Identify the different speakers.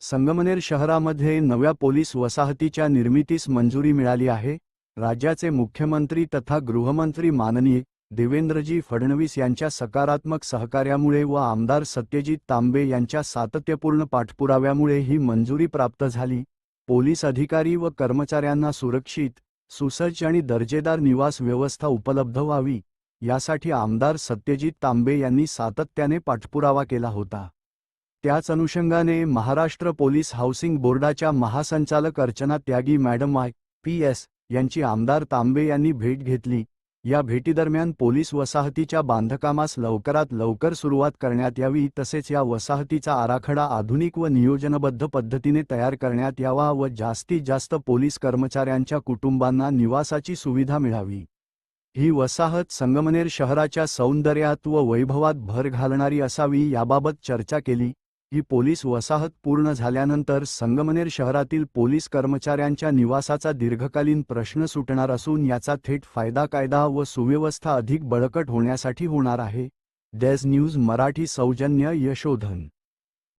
Speaker 1: संगमनेर शहरामध्ये नव्या पोलीस वसाहतीच्या निर्मितीस मंजुरी मिळाली आहे. राज्याचे मुख्यमंत्री तथा गृहमंत्री माननीय देवेंद्रजी फडणवीस यांच्या सकारात्मक सहकार्यामुळे व आमदार सत्यजित तांबे यांच्या सातत्यपूर्ण पाठपुराव्यामुळे ही मंजुरी प्राप्त झाली. पोलीस अधिकारी व कर्मचाऱ्यांना सुरक्षित सुसज्ज आणि दर्जेदार निवास व्यवस्था उपलब्ध व्हावी यासाठी आमदार सत्यजित तांबे यांनी सातत्याने पाठपुरावा केला होता. त्याच अनुषंगाने महाराष्ट्र पोलीस हाऊसिंग बोर्डाच्या महासंचालक Archana Tyagi madam I. P. S. यांची आमदार तांबे यांनी भेट घेतली. या भेटीदरम्यान पोलीस वसाहतीच्या बांधकामास लवकरात लवकर सुरुवात करण्यात यावी तसेच या वसाहतीचा आराखडा आधुनिक व नियोजनबद्ध पद्धतीने तयार करण्यात यावा व जास्तीत जास्त पोलीस कर्मचाऱ्यांच्या कुटुंबांना निवासाची सुविधा मिळावी. ही वसाहत संगमनेर शहराच्या सौंदर्यात व वैभवात भर घालणारी असावी याबाबत चर्चा केली. ही पोलीस वसाहत पूर्ण झाल्यानंतर संगमनेर शहरातील पोलीस कर्मचाऱ्यांच्या निवासाचा दीर्घकालीन प्रश्न सुटणार असून याचा थेट फायदा कायदा व सुव्यवस्था अधिक बळकट होण्यासाठी होणार आहे. डेज न्यूज मराठी सौजन्य यशोधन